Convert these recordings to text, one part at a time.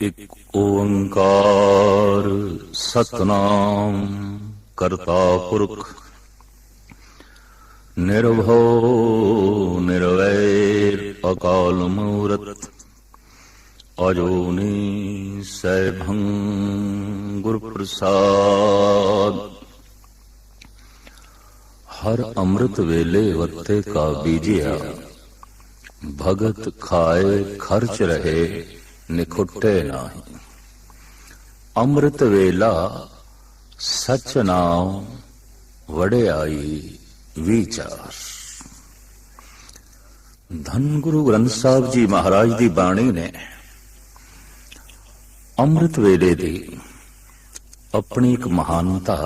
ਇਕ ਓੰਕਾਰ ਸਤਨਾਮ ਕਰਤਾ ਪੁਰਖ ਨਿਰਭਉ ਨਿਰਵੈਰ ਅਕਾਲ ਮੂਰਤ ਅਜੂਨੀ ਸੈਭੰ ਗੁਰ ਪ੍ਰਸਾਦ ਹਰ ਅੰਮ੍ਰਿਤ ਵੇਲੇ ਵਰਤੇ ਕਾ ਬੀਜਿਆ ਭਗਤ ਖਾਏ ਖਰਚ ਰਹੇ ਨਿਖੁੱਟੇ ਨਾਹੀ। ਅੰਮ੍ਰਿਤ ਵੇਲਾ ਸਚ ਨਾਮ ਵੜਿਆਈ ਵਿਚਾਰ। ਧੰਨ ਗੁਰੂ ਗ੍ਰੰਥ ਸਾਹਿਬ ਜੀ ਮਹਾਰਾਜ ਦੀ ਬਾਣੀ ਨੇ ਅੰਮ੍ਰਿਤ ਵੇਲੇ ਦੀ ਆਪਣੀ ਇੱਕ ਮਹਾਨਤਾ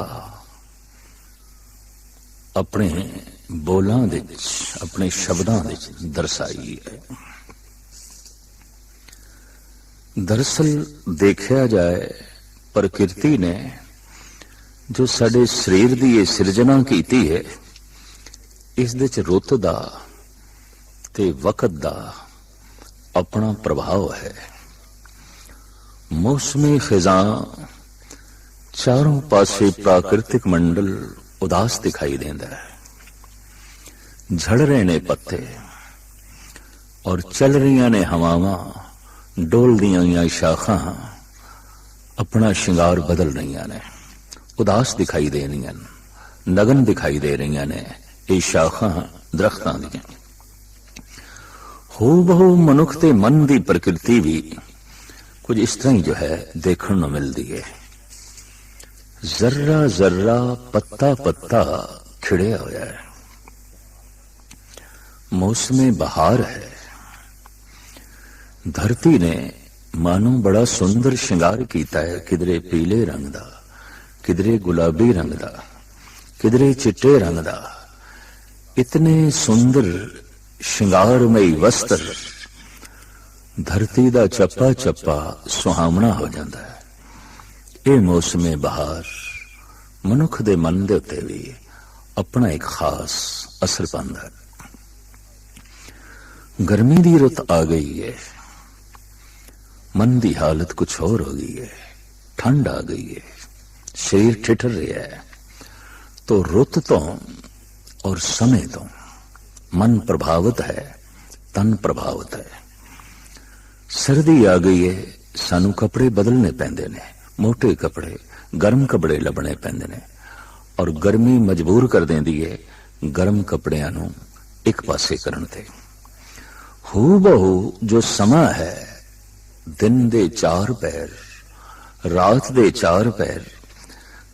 ਆਪਣੇ ਬੋਲਾਂ ਦੇ ਵਿੱਚ, ਆਪਣੇ ਸ਼ਬਦਾਂ ਦੇ ਵਿੱਚ ਦਰਸਾਈ ਹੈ। ਦਰਸਲ ਦੇਖਿਆ ਜਾਏ ਪ੍ਰਕਿਰਤੀ ਨੇ, ਜੋ ਸਾਡੇ ਸਰੀਰ ਦੀ ਇਹ ਸਿਰਜਣਾ ਕੀਤੀ ਹੈ, ਇਸ ਦੇ ਚ ਰੁੱਤ ਦਾ ਤੇ ਵਕਤ ਦਾ ਆਪਣਾ ਪ੍ਰਭਾਵ ਹੈ। ਮੌਸਮੀ ਖਿਜ਼ਾ ਚਾਰੋਂ ਪਾਸੇ ਪ੍ਰਾਕਿਰਤਿਕ ਮੰਡਲ ਉਦਾਸ ਦਿਖਾਈ ਦਿੰਦਾ ਹੈ। ਝੜ ਰਹੇ ਨੇ ਪੱਤੇ ਔਰ ਚੱਲ ਰਹੀਆਂ ਨੇ ਹਵਾਵਾਂ ਡੋਲਦੀਆਂ ਹੋਈਆਂ ਸ਼ਾਖਾਂ ਆਪਣਾ ਸ਼ਿੰਗਾਰ ਬਦਲ ਰਹੀਆਂ ਨੇ, ਉਦਾਸ ਦਿਖਾਈ ਦੇ ਰਹੀਆਂ ਨੇ, ਨਗਨ ਦਿਖਾਈ ਦੇ ਰਹੀਆਂ ਨੇ ਇਹ ਸ਼ਾਖਾਂ, ਦਰਖਤਾਂ ਦੀਆਂ। ਹੋ ਬਹੁ ਮਨੁੱਖ ਤੇ ਮਨ ਦੀ ਪ੍ਰਕਿਰਤੀ ਵੀ ਕੁਝ ਇਸ ਤਰ੍ਹਾਂ ਹੀ ਜੋ ਹੈ, ਦੇਖਣ ਨੂੰ ਮਿਲਦੀ ਹੈ ਜ਼ਰਰਾ ਜ਼ਰਰਾ ਪੱਤਾ ਪੱਤਾ ਖਿੜਿਆ ਹੋਇਆ ਹੈ। ਮੌਸਮੇ ਬਹਾਰ ਹੈ। ਧਰਤੀ ਨੇ ਮਾਨੋ ਬੜਾ ਸੁੰਦਰ ਸ਼ਿੰਗਾਰ ਕੀਤਾ ਹੈ, ਕਿਧਰੇ ਪੀਲੇ ਰੰਗ ਦਾ, ਕਿਧਰੇ ਗੁਲਾਬੀ ਰੰਗ ਦਾ, ਕਿਧਰੇ ਚਿੱਟੇ ਰੰਗ ਦਾ। ਇਤਨੇ ਸੁੰਦਰ, ਸ਼ਿੰਗਾਰਮਈ ਵਸਤਰ ਧਰਤੀ ਦਾ ਚੱਪਾ ਚੱਪਾ ਸੁਹਾਵਣਾ ਹੋ ਜਾਂਦਾ ਹੈ। ਇਹ ਮੌਸਮੇ ਬਹਾਰ ਮਨੁੱਖ ਦੇ ਮਨ ਦੇ ਉੱਤੇ ਵੀ ਆਪਣਾ ਇੱਕ ਖਾਸ ਅਸਰ ਪਾਉਂਦਾ ਹੈ। ਗਰਮੀ ਦੀ ਰੁੱਤ ਆ ਗਈ ਹੈ। ਮਨ ਦੀ ਹਾਲਤ ਕੁਝ ਹੋਰ ਹੋ ਗਈ ਹੈ ਠੰਡ ਆ ਗਈ ਹੈ ਸਰੀਰ ਠਿਠਰ ਰਿਹਾ ਹੈ। ਤੋ ਰੁੱਤ ਤੋਂ ਔਰ ਸਮੇਂ ਤੋਂ ਮਨ ਪ੍ਰਭਾਵਿਤ ਹੈ, ਤਨ ਪ੍ਰਭਾਵਿਤ ਹੈ। ਸਰਦੀ ਆ ਗਈ ਹੈ ਸਾਨੂੰ ਕੱਪੜੇ ਬਦਲਨੇ ਪੈਂਦੇ ਨੇ ਮੋٹے ਕੱਪੜੇ, ਗਰਮ ਕੱਪੜੇ ਲੱਭਣੇ ਪੈਂਦੇ ਨੇ। ਔਰ ਗਰਮੀ ਮਜਬੂਰ ਕਰ ਦਿੰਦੀ ਹੈ ਗਰਮ ਕੱਪੜਿਆਂ ਨੂੰ ਇੱਕ ਪਾਸੇ ਕਰਨ ਤੇ। ਹੂ ਬਹੂ ਜੋ ਸਮਾਂ ਹੈ ਦਿਨ ਦੇ ਚਾਰ ਪੈਰ, ਰਾਤ ਦੇ ਚਾਰ ਪੈਰ,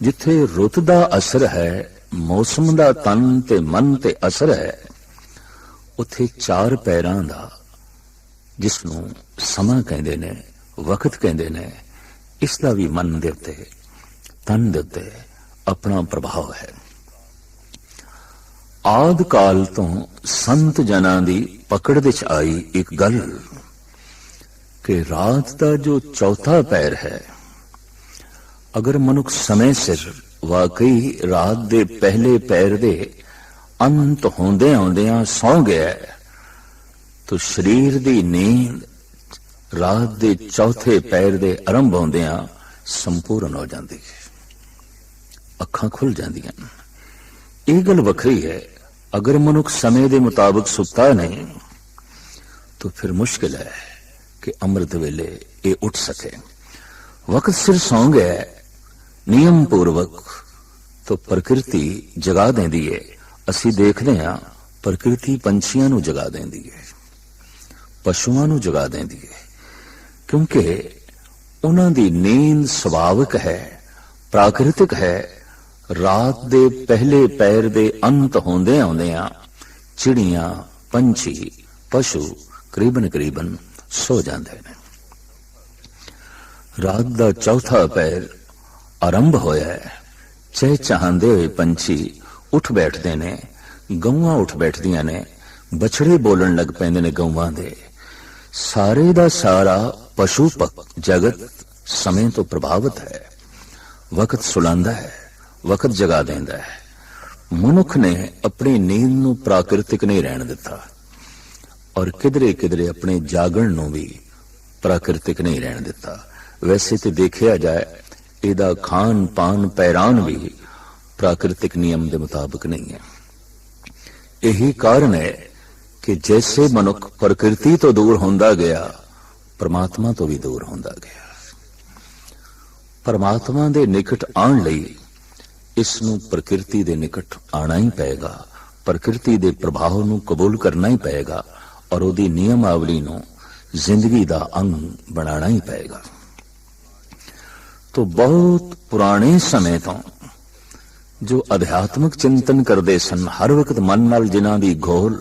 ਜਿੱਥੇ ਰੁੱਤ ਦਾ ਅਸਰ ਹੈ, ਮੌਸਮ ਦਾ ਤਨ ਤੇ ਮਨ ਤੇ ਅਸਰ ਹੈ, ਉੱਥੇ ਚਾਰ ਪੈਰਾਂ ਦਾ, ਜਿਸ ਨੂੰ ਸਮਾਂ ਕਹਿੰਦੇ ਨੇ, ਵਕਤ ਕਹਿੰਦੇ ਨੇ, ਇਸ ਦਾ ਵੀ ਮਨ ਦੇ ਉੱਤੇ, ਤਨ ਦੇ ਉੱਤੇ ਆਪਣਾ ਪ੍ਰਭਾਵ ਹੈ। ਆਦ ਕਾਲ ਤੋਂ ਸੰਤ ਜਨਾਂ ਦੀ ਪਕੜ ਵਿੱਚ ਆਈ ਇੱਕ ਗੱਲ। ਕਿ ਰਾਤ ਦਾ ਜੋ ਚੌਥਾ ਪੈਰ ਹੈ ਅਗਰ ਮਨੁੱਖ ਸਮੇਂ ਸਿਰ ਵਾਕਈ ਰਾਤ ਦੇ ਪਹਿਲੇ ਪੈਰ ਦੇ ਅੰਤ ਹੁੰਦੇ ਆਉਂਦਿਆਂ ਸੌ ਗਿਆ ਤਾਂ ਸਰੀਰ ਦੀ ਨੀਂਦ ਰਾਤ ਦੇ ਚੌਥੇ ਪੈਰ ਦੇ ਆਰੰਭ ਹੁੰਦਿਆਂ ਸੰਪੂਰਨ ਹੋ ਜਾਂਦੀ ਹੈ ਅੱਖਾਂ ਖੁੱਲ ਜਾਂਦੀਆਂ ਇਹ ਗੱਲ ਵੱਖਰੀ ਹੈ ਅਗਰ ਮਨੁੱਖ ਸਮੇਂ ਦੇ ਮੁਤਾਬਕ ਸੁੱਤਾ ਨਹੀਂ ਤਾਂ ਫਿਰ ਮੁਸ਼ਕਿਲ ਹੈ ਕਿ ਅੰਮ੍ਰਿਤ ਵੇਲੇ ਇਹ ਉੱਠ ਸਕੇ। ਵਕਤ ਸਿਰ ਸੌਂ ਗਿਆ ਨਿਯਮ ਪੂਰਵਕ ਤਾਂ ਪ੍ਰਕਿਰਤੀ ਜਗਾ ਦਿੰਦੀ ਹੈ ਅਸੀਂ ਦੇਖਦੇ ਹਾਂ, ਪ੍ਰਕਿਰਤੀ ਪੰਛੀਆਂ ਨੂੰ ਜਗਾ ਦਿੰਦੀ ਹੈ ਪਸ਼ੂਆਂ ਨੂੰ ਜਗਾ ਦਿੰਦੀ ਹੈ ਕਿਉਂਕਿ ਉਹਨਾਂ ਦੀ ਨੀਂਦ ਸੁਭਾਵਿਕ ਹੈ, ਪ੍ਰਾਕਿਰਤਿਕ ਹੈ। ਰਾਤ ਦੇ ਪਹਿਲੇ ਪੈਰ ਦੇ ਅੰਤ ਹੁੰਦੇ ਆਉਂਦੇ ਆ ਚਿੜੀਆਂ, ਪੰਛੀ, ਪਸ਼ੂ ਕਰੀਬਨ ਕਰੀਬਨ ਸੋ ਜਾਂਦੇ ਨੇ। ਰਾਤ ਦਾ ਚੌਥਾ ਪੈਰ ਆਰੰਭ ਹੋਇਆ ਹੈ। ਚਹਿ ਚਾਹੰਦੇ ਹੋਏ ਪੰਛੀ ਉੱਠ ਬੈਠਦੇ ਨੇ। ਗਊਆਂ ਉੱਠ ਬੈਠਦੀਆਂ ਨੇ। ਬਛੜੇ ਬੋਲਣ ਲੱਗ ਪੈਂਦੇ ਨੇ ਗਊਆਂ ਦੇ। ਸਾਰੇ ਦਾ ਸਾਰਾ ਪਸ਼ੂ ਪਕ, ਜਗਤ ਸਮੇਂ ਤੋਂ ਪ੍ਰਭਾਵਿਤ ਹੈ। ਵਕਤ ਸੁਲਾਉਂਦਾ ਹੈ, ਵਕਤ ਜਗਾ ਦਿੰਦਾ ਹੈ। ਮਨੁੱਖ ਨੇ ਆਪਣੀ ਨੀਂਦ ਨੂੰ ਪ੍ਰਾਕਿਰਤਿਕ ਨਹੀਂ ਰਹਿਣ ਦਿੱਤਾ। ਔਰ ਕਿਧਰੇ ਕਿਧਰੇ ਆਪਣੇ ਜਾਗਣ ਨੂੰ ਵੀ ਪ੍ਰਾਕਿਰਤਿਕ ਨਹੀਂ ਰਹਿਣ ਦਿੱਤਾ। ਵੈਸੇ ਤੇ ਦੇਖਿਆ ਜਾਏ, ਇਹਦਾ ਖਾਨ ਪਾਨ ਪੈਰਾਨ ਵੀ ਪ੍ਰਾਕਿਰਤਿਕ ਨਿਯਮ ਦੇ ਮੁਤਾਬਕ ਨਹੀਂ ਹੈ। ਇਹੀ ਕਾਰਨ ਹੈ ਕਿ ਜੈਸੇ ਮਨੁੱਖ ਪ੍ਰਕਿਰਤੀ ਤੋਂ ਦੂਰ ਹੁੰਦਾ ਗਿਆ, ਪਰਮਾਤਮਾ ਤੋਂ ਵੀ ਦੂਰ ਹੁੰਦਾ ਗਿਆ। ਪਰਮਾਤਮਾ ਦੇ ਨਿਕਟ ਆਉਣ ਲਈ ਇਸ ਨੂੰ ਪ੍ਰਕਿਰਤੀ ਦੇ ਨਿਕਟ ਆਣਾ ਹੀ ਪਏਗਾ, ਪ੍ਰਕਿਰਤੀ ਦੇ ਪ੍ਰਭਾਵ ਨੂੰ ਕਬੂਲ ਕਰਨਾ ਹੀ ਪਏਗਾ। ਔਰ ਉਹਦੀ ਨਿਯਮਾਵਲੀ ਨੂੰ ਜ਼ਿੰਦਗੀ ਦਾ ਅੰਗ ਬਣਾਉਣਾ ਹੀ ਪਏਗਾ। ਤੋਂ ਬਹੁਤ ਪੁਰਾਣੇ ਸਮੇਂ ਤੋਂ ਜੋ ਅਧਿਆਤਮਿਕ ਚਿੰਤਨ ਕਰਦੇ ਸਨ, ਹਰ ਵਕਤ ਮਨ ਨਾਲ ਜਿਨ੍ਹਾਂ ਦੀ ਗੋਲ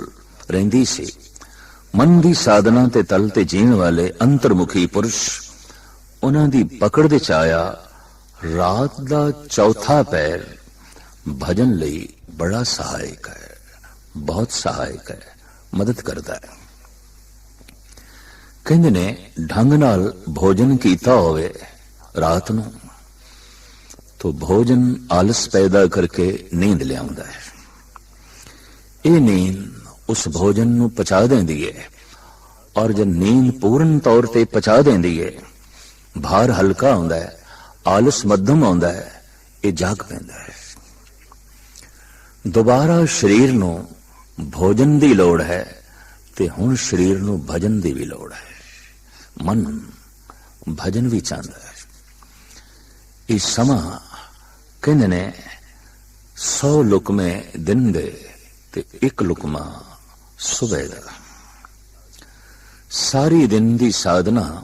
ਰਹਿੰਦੀ ਸੀ, ਮਨ ਦੀ ਸਾਧਨਾ ਤੇ ਤਲ ਤੇ ਜੀਣ ਵਾਲੇ ਅੰਤਰਮੁਖੀ ਪੁਰਸ਼, ਉਹਨਾਂ ਦੀ ਪਕੜ ਦੇ ਚ ਆਇਆ ਰਾਤ ਦਾ ਚੌਥਾ ਪੈਰ ਭਜਨ ਲਈ ਬੜਾ ਸਹਾਇਕ ਹੈ, ਬਹੁਤ ਸਹਾਇਕ ਹੈ, ਮਦਦ ਕਰਦਾ ਹੈ। ਕਹਿੰਦੇ ਨੇ, ਢੰਗ ਨਾਲ ਭੋਜਨ ਕੀਤਾ ਹੋਵੇ ਰਾਤ ਨੂੰ, ਤੋ ਭੋਜਨ ਆਲਸ ਪੈਦਾ ਕਰਕੇ ਨੀਂਦ ਲਿਆਉਂਦਾ ਹੈ। ਇਹ ਨੀਂਦ ਉਸ ਭੋਜਨ ਨੂੰ ਪਚਾ ਦਿੰਦੀ ਹੈ ਔਰ ਜਦ ਨੀਂਦ ਪੂਰਨ ਤੌਰ ਤੇ ਪਚਾ ਦਿੰਦੀ ਹੈ ਭਾਰ ਹਲਕਾ ਹੁੰਦਾ ਹੈ, ਆਲਸ ਮੱਧਮ ਆਉਂਦਾ ਹੈ, ਇਹ ਜਾਗ ਪੈਂਦਾ ਹੈ। ਦੁਬਾਰਾ ਸਰੀਰ ਨੂੰ ਭੋਜਨ ਦੀ ਲੋੜ ਹੈ ਤੇ ਹੁਣ ਸਰੀਰ ਨੂੰ ਭਜਨ ਦੀ ਵੀ ਲੋੜ ਹੈ। ਮਨ ਭਜਨ ਵੀ ਚਾਹੁੰਦਾ ਹੈ। ਇਹ ਸਮਾਂ ਕਹਿੰਦੇ ਨੇ 100 ਲੁਕਮੇ ਦਿਨ ਦੇ ਤੇ ਇੱਕ ਲੁਕਮਾ ਸਵੇਰ ਦਾ। ਸਾਰੀ ਦਿਨ ਦੀ ਸਾਧਨਾ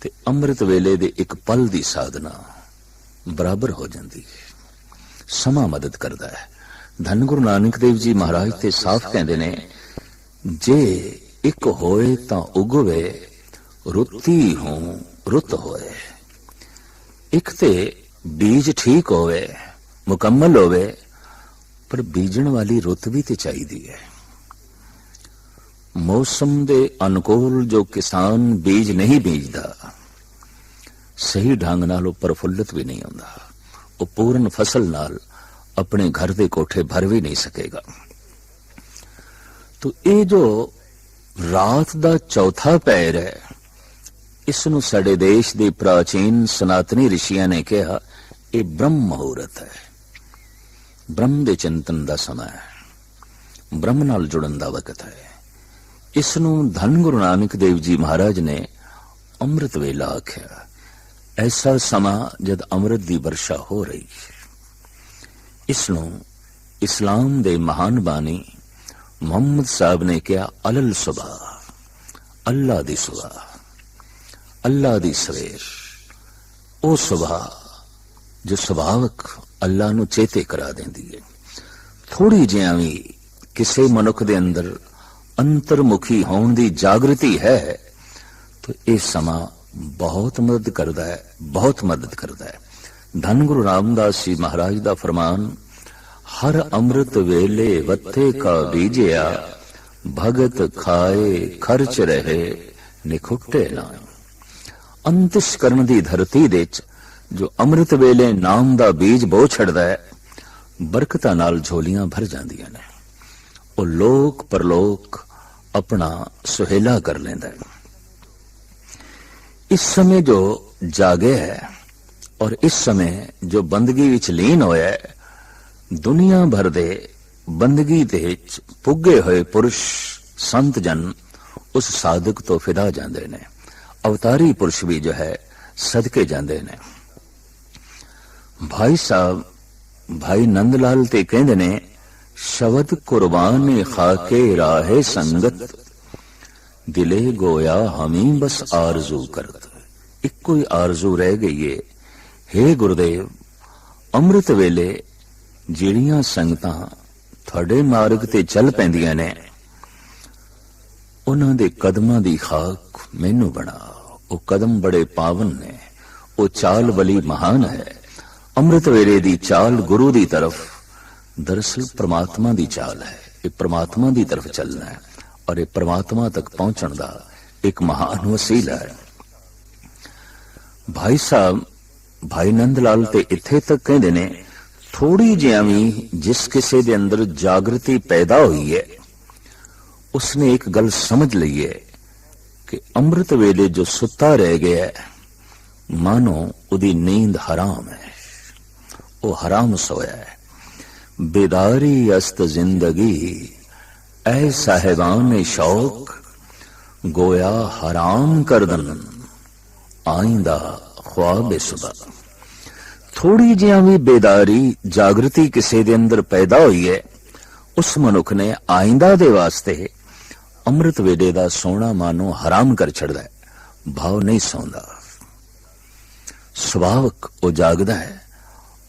ਤੇ ਅੰਮ੍ਰਿਤ ਵੇਲੇ ਦੇ ਇੱਕ ਪਲ ਦੀ ਸਾਧਨਾ ਬਰਾਬਰ ਹੋ ਜਾਂਦੀ ਹੈ। ਸਮਾਂ ਮਦਦ ਕਰਦਾ ਹੈ। ਧੰਨ ਗੁਰੂ ਨਾਨਕ ਦੇਵ ਜੀ ਮਹਾਰਾਜ ਤੇ ਸਾਫ਼ ਕਹਿੰਦੇ ਨੇ, ਜੇ ਇੱਕ ਹੋਏ ਤਾਂ ਉਗਵੇ ਰੁੱਤੀ ਹੋ ਰੁੱਤ ਹੋਏ। ਇੱਕ ਤੇ ਬੀਜ ਠੀਕ ਹੋਵੇ, ਮੁਕੰਮਲ ਹੋਵੇ, ਪਰ ਬੀਜਣ ਵਾਲੀ ਰੁੱਤ ਵੀ ਤੇ ਚਾਹੀਦੀ ਹੈ। ਮੌਸਮ ਦੇ ਅਨੁਕੂਲ ਜੋ ਕਿਸਾਨ ਬੀਜ ਨਹੀਂ ਬੀਜਦਾ, ਸਹੀ ਢੰਗ ਨਾਲ ਉਹ ਪ੍ਰਫੁੱਲਤ ਵੀ ਨਹੀਂ ਹੁੰਦਾ। ਉਹ ਪੂਰਨ ਫਸਲ ਨਾਲ ਆਪਣੇ ਘਰ ਦੇ ਕੋਠੇ ਭਰ ਵੀ ਨਹੀਂ ਸਕੇਗਾ। ਤੋ ਇਹ ਜੋ ਰਾਤ ਦਾ ਚੌਥਾ ਪੈਰ ਹੈ ਇਸ ਨੂੰ ਸਾਡੇ ਦੇਸ਼ ਦੇ ਪ੍ਰਾਚੀਨ ਸਨਾਤਨੀ ਰਿਸ਼ੀਆਂ ਨੇ ਕਿਹਾ, ਇਹ ਬ੍ਰਹਮ ਮਹੂਰਤ ਹੈ। ਬ੍ਰਹਮ ਦੇ ਚਿੰਤਨ ਦਾ ਸਮਾਂ ਹੈ। ਬ੍ਰਹਮ ਨਾਲ ਜੁੜਨ ਦਾ ਵਕਤ ਹੈ। ਇਸ ਨੂੰ ਧੰਨ ਗੁਰੂ ਨਾਨਕ ਦੇਵ ਜੀ ਮਹਾਰਾਜ ਨੇ ਅੰਮ੍ਰਿਤ ਵੇਲਾ ਆਖਿਆ। ਐਸਾ ਸਮਾਂ ਜਦ ਅੰਮ੍ਰਿਤ ਦੀ ਵਰਸ਼ਾ ਹੋ ਰਹੀ ਹੈ। ਇਸ ਨੂੰ ਇਸਲਾਮ ਦੇ ਮਹਾਨ ਬਾਣੀ ਮੁਹੰਮਦ ਸਾਹਿਬ ਨੇ ਕਿਹਾ, ਅਲਲ ਸੁਬਾ ਅੱਲਾ ਦੀ ਸੁਬਾ ਅੱਲਾ ਦੀ ਸਵੇਰ ਉਹ ਸੁਭਾ ਜੋ ਸੁਭਾਵਕ ਅੱਲਾ ਨੂੰ ਚੇਤੇ ਕਰਾ ਦਿੰਦੀ ਹੈ। ਥੋੜੀ ਜਿਹਾ ਵੀ ਕਿਸੇ ਮਨੁੱਖ ਦੇ ਅੰਦਰ ਅੰਤਰਮੁਖੀ ਹੋਣ ਦੀ ਜਾਗਰਤੀ ਹੈ, ਤਾਂ ਇਹ ਸਮਾਂ ਬਹੁਤ ਮਦਦ ਕਰਦਾ ਹੈ, ਬਹੁਤ ਮਦਦ ਕਰਦਾ ਹੈ। ਧੰਨ ਗੁਰੂ ਰਾਮਦਾਸ ਜੀ ਮਹਾਰਾਜ ਦਾ ਫਰਮਾਨ, ਹਰ ਅੰਮ੍ਰਿਤ ਵੇਲੇ ਵੱਥੇ ਕਾ ਬੀਜਿਆ, ਭਗਤ ਖਾਏ ਖਰਚ ਰਹੇ, ਨਿਖੁੱਟੇ ਨਾ ਅੰਤਿਸ਼ਕਰਨ ਦੀ ਧਰਤੀ ਦੇ ਚ ਜੋ ਅੰਮ੍ਰਿਤ ਵੇਲੇ ਨਾਮ ਦਾ ਬੀਜ ਬੋ ਛੜਦਾ ਹੈ, ਬਰਕਤਾਂ ਨਾਲ ਝੋਲੀਆਂ ਭਰ ਜਾਂਦੀਆਂ ਨੇ। ਉਹ ਲੋਕ ਪਰਲੋਕ ਆਪਣਾ ਸੁਹੇਲਾ ਕਰ ਲੈਂਦਾ ਹੈ। ਇਸ ਸਮੇਂ ਜੋ ਜਾਗੇ ਹੈ ਔਰ ਇਸ ਸਮੇਂ ਜੋ ਬੰਦਗੀ ਵਿੱਚ ਲੀਨ ਹੋਇਆ ਹੈ, ਦੁਨੀਆ ਭਰ ਦੇ ਬੰਦਗੀ ਦੇ ਵਿੱਚ ਪੁੱਗੇ ਹੋਏ ਪੁਰਸ਼ ਸੰਤ ਜਨ ਉਸ ਸਾਧਕ ਤੋਂ ਫਿਦਾ ਜਾਂਦੇ ਨੇ। ਅਵਤਾਰੀ ਪੁਰਸ਼ ਵੀ ਜੋ ਹੈ, ਸਦਕੇ ਜਾਂਦੇ ਨੇ। ਭਾਈ ਸਾਹਿਬ, ਭਾਈ ਨੰਦ ਲਾਲ ਤੇ ਕਹਿੰਦੇ ਨੇ, ਸ਼ਬਦ ਕੁਰਬਾਨ ਖਾਕੇ ਰਾਹੇ ਸੰਗਤ, ਦਿਲੇ ਗੋਇਆ ਹਮੀ ਬਸ ਆਰਜ਼ੂ ਕਰਤ। ਇੱਕੋ ਹੀ ਆਰਜ਼ੂ ਰਹਿ ਗਈ ਏ। हे ਗੁਰਦੇਵ, ਅੰਮ੍ਰਿਤ ਵੇਲੇ ਜਿਹੜੀਆਂ ਸੰਗਤਾਂ ਤੁਹਾਡੇ ਮਾਰਗ ਤੇ ਚੱਲ ਪੈਂਦੀਆਂ ਨੇ, ਉਹਨਾਂ ਦੇ ਕਦਮਾਂ ਦੀ ਖਾਕ ਮੈਨੂੰ ਬਣਾ। ਉਹ ਕਦਮ ਬੜੇ ਪਾਵਨ ਨੇ। ਉਹ ਚਾਲ ਬਲੀ ਮਹਾਨ ਹੈ। ਅੰਮ੍ਰਿਤ ਵੇਲੇ ਦੀ ਚਾਲ ਗੁਰੂ ਦੀ ਤਰਫ। ਦਰਅਸਲ ਪ੍ਰਮਾਤਮਾ ਦੀ ਚਾਲ ਹੈ। ਇਹ ਪ੍ਰਮਾਤਮਾ ਦੀ ਤਰਫ ਚੱਲਣਾ ਹੈ ਔਰ ਇਹ ਪ੍ਰਮਾਤਮਾ ਤੱਕ ਪਹੁੰਚਣ ਦਾ ਇੱਕ ਮਹਾਨ ਵਸੀਲਾ ਹੈ। ਭਾਈ ਸਾਹਿਬ, ਭਾਈ ਨੰਦ ਲਾਲ ਤੇ ਇੱਥੇ ਤੱਕ ਕਹਿੰਦੇ ਨੇ ਥੋੜੀ ਜਿਹਾ ਵੀ ਜਿਸ ਕਿਸੇ ਦੇ ਅੰਦਰ ਜਾਗਰਤੀ ਪੈਦਾ ਹੋਈ ਹੈ, ਉਸਨੇ ਇੱਕ ਗੱਲ ਸਮਝ ਲਈ ਹੈ। ਕਿ ਅੰਮ੍ਰਿਤ ਵੇਲੇ ਜੋ ਸੁੱਤਾ ਰਹਿ ਗਿਆ ਮਾਨੋ ਉਹਦੀ ਨੀਂਦ ਹਰਾਮ ਹੈ। ਉਹ ਹਰਾਮ ਸੋਇਆ ਹੈ। ਬੇਦਾਰੀ ਅਸਤ ਜ਼ਿੰਦਗੀ, ਐ ਸਾਹਿਬਾਨ ਸ਼ੌਕ, ਗੋਇਆ ਹਰਾਮ ਕਰਦਨ, ਆਇੰਦਾ ਖੁਆਬ ਸੁਬਾ। ਥੋੜੀ ਜਿਹਾ ਵੀ ਬੇਦਾਰੀ, ਜਾਗਰਤੀ ਕਿਸੇ ਦੇ ਅੰਦਰ ਪੈਦਾ ਹੋਈ ਹੈ, ਉਸ ਮਨੁੱਖ ਨੇ ਆਇੰਦਾ ਦੇ ਵਾਸਤੇ ਅੰਮ੍ਰਿਤ ਵੇਲੇ ਦਾ ਸੋਣਾ ਮਾਨੋ ਹਰਾਮ ਕਰ ਛੱਡਦਾ ਹੈ। ਭਾਵ ਨਹੀਂ ਸੌਂਦਾ। ਸੁਭਾਵਕ ਉਹ ਜਾਗਦਾ ਹੈ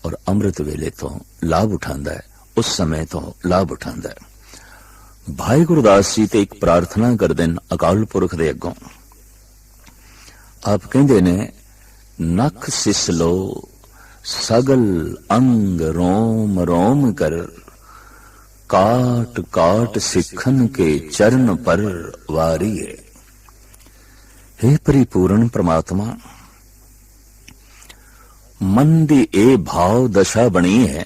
ਔਰ ਅੰਮ੍ਰਿਤ ਵੇਲੇ ਤੋਂ ਲਾਭ ਉਠਾਉਂਦਾ ਹੈ। ਉਸ ਸਮੇਂ ਤੋਂ ਲਾਭ ਉਠਾਉਂਦਾ ਹੈ। ਭਾਈ ਗੁਰਦਾਸ ਜੀ ਤੇ ਇੱਕ ਪ੍ਰਾਰਥਨਾ ਕਰਦੇ ਨੇ ਅਕਾਲ ਪੁਰਖ ਦੇ ਅੱਗੋਂ। ਆਪ ਕਹਿੰਦੇ ਨੇ ਨਖ ਸਿਸਲੋ, ਸਗਲ ਅੰਗ ਰੋਮ ਰੋਮ ਕਰ। ਕਾਟ ਕਾਟ ਸਿੱਖਨ ਕੇ ਚਰਨ ਪਰ ਵਾਰੀਏ। हे ਪਰਿਪੂਰਨ ਪ੍ਰਮਾਤਮਾ, ਮਨ ਦੀ ਇਹ ਭਾਵ ਦਸ਼ਾ ਬਣੀ ਹੈ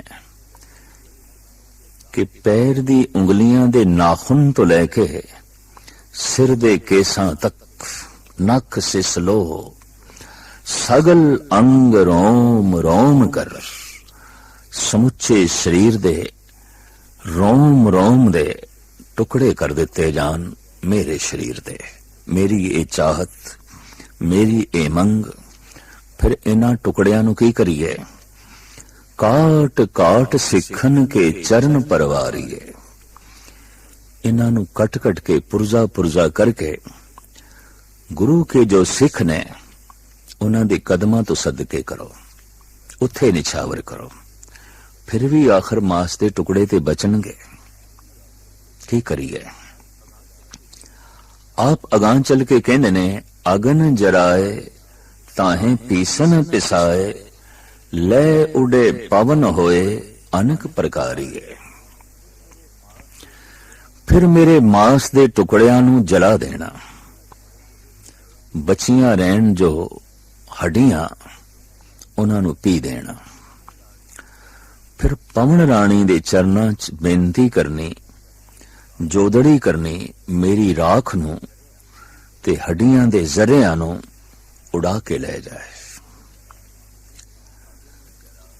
ਕਿ ਪੈਰ ਦੀ ਉਂਗਲੀਆਂ ਦੇ ਨਾਖੁਨ ਤੋਂ ਲੈ ਕੇ ਸਿਰ ਦੇ ਕੇਸਾਂ ਤੱਕ ਨੱਕ ਸਿਸਲੋ ਸਗਲ ਅੰਗ ਰੋਮ ਰੋਮ ਕਰ, ਸਮੁੱਚੇ ਸਰੀਰ ਦੇ ਰੋਮ ਰੋਮ ਦੇ ਟੁਕੜੇ ਕਰ ਦਿੱਤੇ ਜਾਣ ਮੇਰੇ ਸਰੀਰ ਦੇ ਮੇਰੀ ਇਹ ਚਾਹਤ, ਮੇਰੀ ਇਹ ਮੰਗ, ਫਿਰ ਇਹਨਾਂ ਟੁਕੜਿਆਂ ਨੂੰ ਕੀ ਕਰੀਏ? ਕਾਟ ਕਾਟ ਸਿੱਖਣ ਕੇ ਚਰਨ ਪਰਵਾਰੀਏ। ਇਹਨਾਂ ਨੂੰ ਕਟ ਕਟ ਕੇ ਪੁਰਜ਼ਾ ਪੁਰਜ਼ਾ ਕਰਕੇ ਗੁਰੂ ਕੇ ਜੋ ਸਿੱਖ ਨੇ, ਉਹਨਾਂ ਦੇ ਕਦਮਾਂ ਤੋਂ ਸਦਕੇ ਕਰੋ। ਉੱਥੇ ਨਿਛਾਵਰ ਕਰੋ। ਫਿਰ ਵੀ ਆਖਰ ਮਾਸ ਦੇ ਟੁਕੜੇ ਤੇ ਬਚਣਗੇ। ਕੀ ਕਰੀਏ? ਆਪ ਅਗਾਂ ਚੱਲ ਕੇ ਕਹਿੰਦੇ ਨੇ, ਅਗਨ ਜਰਾਏ, ਤਾਹੇ ਪੀਸਨ ਪਿਸਾਏ, ਲੈ ਉਡੇ ਪਵਨ ਹੋਏ, ਅਨਕ ਪ੍ਰਕਾਰੀਏ। ਫਿਰ ਮੇਰੇ ਮਾਸ ਦੇ ਟੁਕੜਿਆਂ ਨੂੰ ਜਲਾ ਦੇਣਾ। ਬਚੀਆਂ ਰਹਿਣ ਜੋ ਹੱਡੀਆਂ, ਉਹਨਾਂ ਨੂੰ ਪੀ ਦੇਣਾ। ਫਿਰ ਪਵਨ ਰਾਣੀ ਦੇ ਚਰਨਾਂ 'ਚ ਬੇਨਤੀ ਕਰਨੀ, ਜੋਦੜੀ ਕਰਨੀ ਮੇਰੀ ਰਾਖ ਨੂੰ ਤੇ ਹੱਡੀਆਂ ਦੇ ਜ਼ਰਿਆਂ ਨੂੰ ਉਡਾ ਕੇ ਲੈ ਜਾਏ।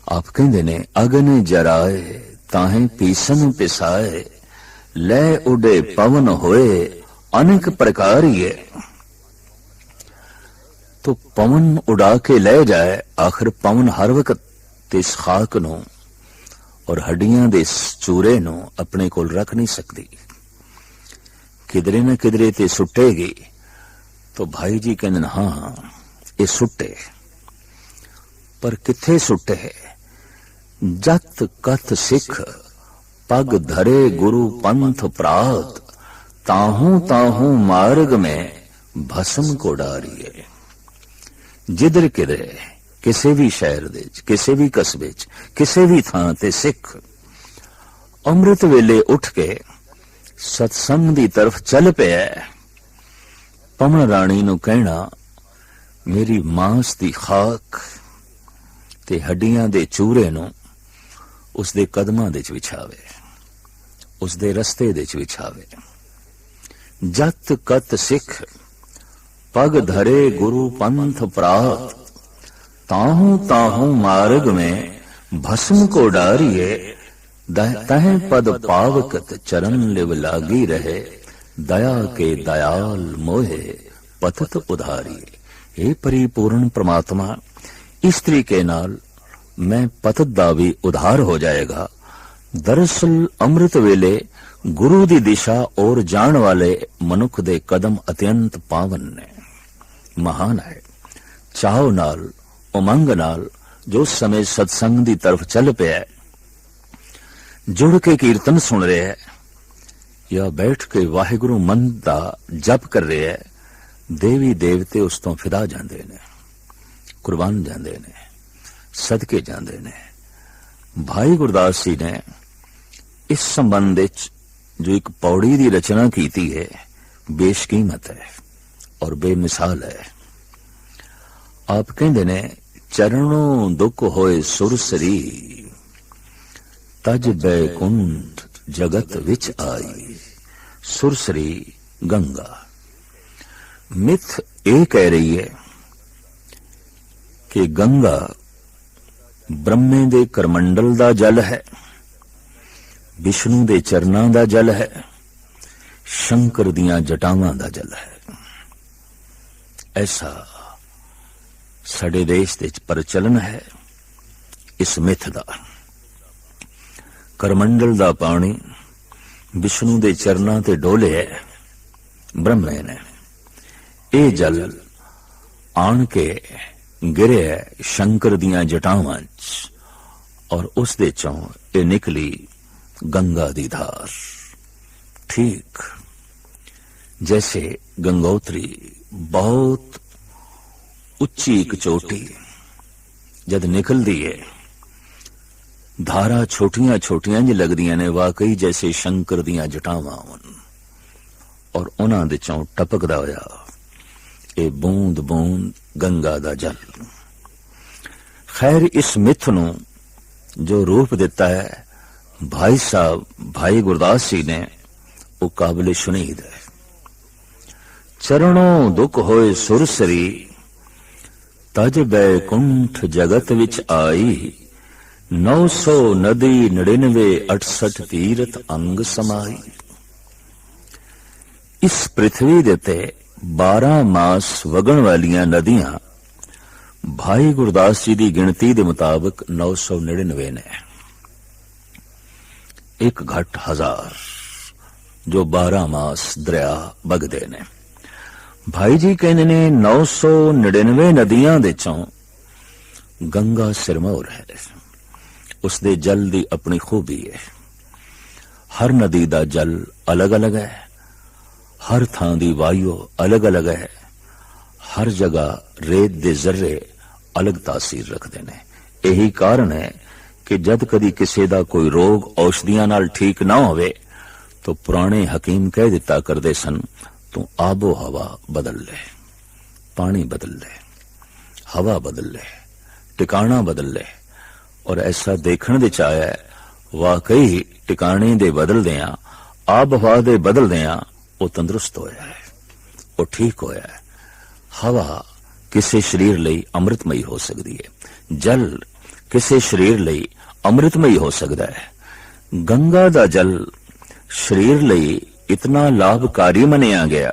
ਆਪ ਕਹਿੰਦੇ ਨੇ, ਅਗਨ ਜਰਾਏ ਤਾਹੇ ਪੀਸਨ ਪਿਸਾਏ, ਲੈ ਉਡੇ ਪਵਨ ਹੋਏ, ਅਨੇਕ ਪ੍ਰਕਾਰੀਏ। ਤੋ ਪਵਨ ਉਡਾ ਕੇ ਲੈ ਜਾਏ, ਆਖਰ ਪਵਨ ਹਰ ਵਕਤ ਤੇ ਇਸ ਖਾਕ ਨੂੰ ਔਰ ਹੱਡੀਆਂ ਦੇ ਇਸ ਚੂਰੇ ਨੂੰ ਆਪਣੇ ਕੋਲ ਰੱਖ ਨਹੀਂ ਸਕਦੀ। ਕਿਧਰੇ ਨਾ ਕਿਧਰੇ ਤੇ ਸੁੱਟੇਗੀ। ਤੋ ਭਾਈ ਜੀ ਕਹਿੰਦੇ ਹਾਂ, ਇਹ ਸੁੱਟੇ। ਪਰ ਕਿੱਥੇ ਸੁੱਟੇ? ਜਤ ਕਤ ਸਿੱਖ, ਪਗ ਧਰੇ ਗੁਰੂ ਪੰਥ ਪ੍ਰਾਤ, ਤਾਹੂ ਤਾਹੂ ਮਾਰਗ ਮੈਂ ਭਸਮ ਕੋ ਡਾਰੀਏ ਜਿੱਧਰ ਕਿਧਰੇ। ਕਿਸੇ ਵੀ ਸ਼ਹਿਰ ਦੇ ਵਿੱਚ, ਕਿਸੇ ਵੀ ਕਸਬੇ ਚ ਕਿਸੇ ਵੀ ਥਾਂ ਤੇ ਸਿੱਖ ਅੰਮ੍ਰਿਤ ਵੇਲੇ ਉੱਠ ਕੇ ਸਤਸੰਗ ਦੀ ਤਰਫ ਚੱਲ ਪਿਆ ਪਵਨ ਰਾਣੀ ਨੂੰ ਕਹਿਣਾ, ਮੇਰੀ ਮਾਂਸ ਦੀ ਖਾਕ ਤੇ ਹੱਡੀਆਂ ਦੇ ਚੂਰੇ ਨੂੰ ਉਸ ਦੇ ਕਦਮਾਂ ਦੇ ਵਿੱਚ ਵਿਛਾਵੇ ਉਸ ਦੇ ਰਸਤੇ ਦੇ ਵਿੱਚ ਵਿਛਾਵੇ। ਜਤ ਕਤ ਸਿੱਖ, ਪਗ ਧਰੇ ਗੁਰੂ ਪੰਥ ਪ੍ਰਾਤ ਤਾਹੂ ਤਾਹੂ ਮਾਰਗ में भस्म को डारिए तह पद पावकत चरण लिव लागी रहे दया के दयाल मोहे पतत उधारिए हे परिपूर्ण ਪ੍ਰਮਾਤਮਾ ਇਸ ਤਰੀਕੇ ਨਾਲ ਮੈਂ ਪਤਤ ਦਾ ਵੀ ਉਧਾਰ ਹੋ ਜਾਏਗਾ ਦਰਅਸਲ ਅੰਮ੍ਰਿਤ ਵੇਲੇ ਗੁਰੂ ਦੀ ਦਿਸ਼ਾ ਔਰ ਜਾਣ ਵਾਲੇ ਮਨੁੱਖ ਦੇ ਕਦਮ ਅਤਿਅੰਤ ਪਾਵਨ ਨੇ ਮਹਾਨ ਹੈ ਚਾਹੋ ਨਾਲ ਉਮੰਗ ਨਾਲ ਜੋ ਸਮੇਂ ਸਤਸੰਗ ਦੀ ਤਰਫ ਚੱਲ ਪਿਆ ਹੈ, ਜੁੜ ਕੇ ਕੀਰਤਨ ਸੁਣ ਰਿਹਾ ਹੈ, ਜਾਂ ਬੈਠ ਕੇ ਵਾਹਿਗੁਰੂ ਮਨ ਦਾ ਜਪ ਕਰ ਰਿਹਾ ਹੈ, ਦੇਵੀ ਦੇਵਤੇ ਉਸ ਤੋਂ ਫਿਦਾ ਜਾਂਦੇ ਨੇ, ਕੁਰਬਾਨ ਜਾਂਦੇ ਨੇ, ਸਦਕੇ ਜਾਂਦੇ ਨੇ। ਭਾਈ ਗੁਰਦਾਸ ਜੀ ਨੇ ਇਸ ਸੰਬੰਧ ਵਿੱਚ ਜੋ ਇੱਕ ਪੌੜੀ ਦੀ ਰਚਨਾ ਕੀਤੀ ਹੈ, ਬੇਸ਼ਕੀਮਤ ਹੈ ਔਰ ਬੇਮਿਸਾਲ ਹੈ। ਆਪ ਕਹਿੰਦੇ ਨੇ ਚਰਣੋਂ ਦੁੱਖ ਹੋਏ ਸੁਰਸਰੀ ਤਜ ਬੈਕੁੰਠ ਜਗਤ ਵਿੱਚ ਆਈ। ਸੁਰਸਰੀ ਗੰਗਾ। ਮਿਥ ਇਹ ਕਹਿ ਰਹੀ ਹੈ ਕਿ ਗੰਗਾ ਬ੍ਰਹਮੇ ਦੇ ਕਰਮੰਡਲ ਦਾ ਜਲ ਹੈ, ਵਿਸ਼ਨੂੰ ਦੇ ਚਰਨਾਂ ਦਾ ਜਲ ਹੈ, ਸ਼ੰਕਰ ਦੀਆਂ ਜਟਾਵਾਂ ਦਾ ਜਲ ਹੈ। ਐਸਾ ਸਾਡੇ ਦੇਸ਼ ਦੇ ਵਿੱਚ ਪ੍ਰਚਲਨ ਹੈ ਇਸ ਮਿੱਥ ਦਾ। ਕਰਮੰਡਲ ਦਾ ਪਾਣੀ ਵਿਸ਼ਨੂੰ ਦੇ ਚਰਨਾਂ ਤੇ ਡੋਲਿਆ ਬ੍ਰਹਮਾ ਨੇ ਇਹ ਜਲ ਆਣ ਕੇ ਗਿਰਿਆ ਸ਼ੰਕਰ ਦੀਆਂ ਜਟਾਵਾਂ 'ਚ ਔਰ ਉਸ ਦੇ ਚੋਂ ਇਹ ਨਿਕਲੀ ਗੰਗਾ ਦੀ ਧਾਰ। ਠੀਕ, ਜੈਸੇ ਗੰਗੋਤਰੀ ਬਹੁਤ ਉੱਚੀ ਇੱਕ ਚੋਟੀ ਜਦ ਨਿਕਲਦੀ ਹੈ ਧਾਰਾ ਛੋਟੀਆਂ ਛੋਟੀਆਂ ਜਿ ਲੱਗਦੀਆਂ ਨੇ, ਵਾਕਈ ਜੈਸੇ ਸ਼ੰਕਰ ਦੀਆਂ ਜਟਾਵਾਂ ਹਨ ਔਰ ਉਹਨਾਂ ਦੇ ਚੋਂ ਟਪਕਦਾ ਹੋਇਆ ਇਹ ਬੂੰਦ ਬੂੰਦ ਗੰਗਾ ਦਾ ਜਲ। ਖੈਰ, ਇਸ ਮਿੱਥ ਨੂੰ ਜੋ ਰੂਪ ਦਿੱਤਾ ਹੈ, ਭਾਈ ਸਾਹਿਬ, ਭਾਈ ਗੁਰਦਾਸ ਜੀ ਨੇ ਉਹ ਕਾਬਲੇ ਸ਼ੁਨੀਦ ਹੈ। ਚਰਣੋਂ ਦੁੱਖ ਹੋਏ ਸੁਰਸਰੀ ਤਜ ਬੈਕੁੰਠ ਜਗਤ ਵਿੱਚ ਆਈ। 900 ਨਦੀ 99 68 ਤੀਰਥ ਅੰਗ ਸਮਾਈ। ਇਸ ਪ੍ਰithvi ਦੇ ਤੇ 12 ਮਾਸ ਵਗਣ ਵਾਲੀਆਂ ਨਦੀਆਂ ਭਾਈ ਗੁਰਦਾਸ ਜੀ ਦੀ ਗਿਣਤੀ ਦੇ ਮੁਤਾਬਕ 999 ਨੇ। ਇੱਕ ਘਟ ਹਜ਼ਾਰ ਜੋ 12 ਮਾਸ ਦਰਿਆ ਵਗਦੇ ਨੇ। ਭਾਈ ਜੀ ਕਹਿੰਦੇ ਨੇ 999 ਨਦੀਆਂ ਦੇ ਚੋਂ ਗੰਗਾ ਸਿਰਮੌਰ ਹੈ। ਉਸ ਦੇ ਜਲ ਦੀ ਆਪਣੀ ਖੂਬੀ ਹੈ। ਹਰ ਨਦੀ ਦਾ ਜਲ ਅਲੱਗ-ਅਲੱਗ ਹੈ। ਹਰ ਥਾਂ ਦੀ ਵਾਯੂ ਅਲੱਗ-ਅਲੱਗ ਹੈ। ਹਰ ਜਗ੍ਹਾ ਰੇਤ ਦੇ ਜ਼ਰਰੇ ਅਲੱਗ ਤਾਸੀਰ ਰੱਖਦੇ ਨੇ। ਇਹੀ ਕਾਰਨ ਹੈ ਕਿ ਜਦ ਕਦੀ ਕਿਸੇ ਦਾ ਕੋਈ ਰੋਗ ਔਸ਼ਧੀਆਂ ਨਾਲ ਠੀਕ ਨਾ ਹੋਵੇ, ਤਾਂ ਪੁਰਾਣੇ ਹਕੀਮ ਕਹਿ ਦਿੱਤਾ ਕਰਦੇ ਸਨ ਤੂੰ ਆਬੋ ਹਵਾ ਬਦਲ ਲੈ ਪਾਣੀ ਬਦਲ ਲੈ ਹਵਾ ਬਦਲ ਲੈ ਟਿਕਾਣਾ ਬਦਲ ਲੈ। ਔਰ ਐਸਾ ਦੇਖਣ ਦੇ ਚ ਹੈ, ਵਾਕਈ ਟਿਕਾਣੇ ਦੇ ਬਦਲਦਿਆਂ ਆਬ ਹਵਾ ਦੇ ਬਦਲਦਿਆਂ ਉਹ ਤੰਦਰੁਸਤ ਹੋਇਆ ਹੈ ਉਹ ਠੀਕ ਹੋਇਆ ਹੈ। ਹਵਾ ਕਿਸੇ ਸਰੀਰ ਲਈ ਅੰਮ੍ਰਿਤਮਈ ਹੋ ਸਕਦੀ ਹੈ ਜਲ ਕਿਸੇ ਸਰੀਰ ਲਈ ਅੰਮ੍ਰਿਤਮਈ ਹੋ ਸਕਦਾ ਹੈ। ਗੰਗਾ ਦਾ ਜਲ ਸਰੀਰ ਲਈ ਇਤਨਾ ਲਾਭਕਾਰੀ ਮੰਨਿਆ ਗਿਆ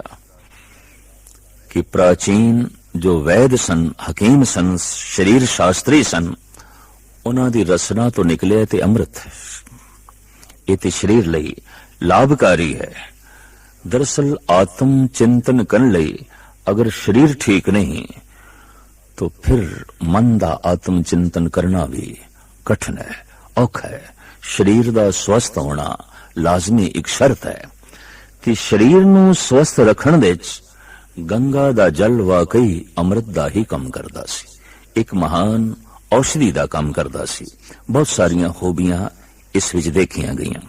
ਕਿ ਪ੍ਰਾਚੀਨ ਜੋ ਵੈਦ ਸਨ ਹਕੀਮ ਸਨ ਸਰੀਰ ਸ਼ਾਸਤਰੀ ਸਨ ਉਹਨਾਂ ਦੀ ਰਸਨਾ ਤੋਂ ਨਿਕਲਿਆ ਤੇ ਅੰਮ੍ਰਿਤ ਹੈ ਇਹ ਤੇ ਸਰੀਰ ਲਈ ਲਾਭਕਾਰੀ ਹੈ ਦਰਸਲ ਆਤਮ ਚਿੰਤਨ ਕਰਨ ਲਈ ਅਗਰ ਸਰੀਰ ਠੀਕ ਨਹੀਂ तो फिर मन ਦਾ ਆਤਮ ਚਿੰਤਨ ਕਰਨਾ ਵੀ ਕਠਿਨ ਹੈ ਔਖਾ ਹੈ ਸਰੀਰ ਦਾ ਸਵਸਥ ਹੋਣਾ ਲਾਜ਼ਮੀ ਇੱਕ ਸ਼ਰਤ ਹੈ ਕਿ ਸਰੀਰ ਨੂੰ ਸਵਸਥ ਰੱਖਣ ਵਿੱਚ ਗੰਗਾ ਦਾ ਜਲ ਵਾਕਈ ਅੰਮ੍ਰਿਤ ਦਾ ਹੀ ਕੰਮ ਕਰਦਾ ਸੀ। ਇੱਕ ਮਹਾਨ ਔਸ਼ਧੀ ਦਾ ਕੰਮ ਕਰਦਾ ਸੀ। ਬਹੁਤ ਸਾਰੀਆਂ ਖੂਬੀਆਂ ਇਸ ਵਿੱਚ ਦੇਖੀਆਂ ਗਈਆਂ।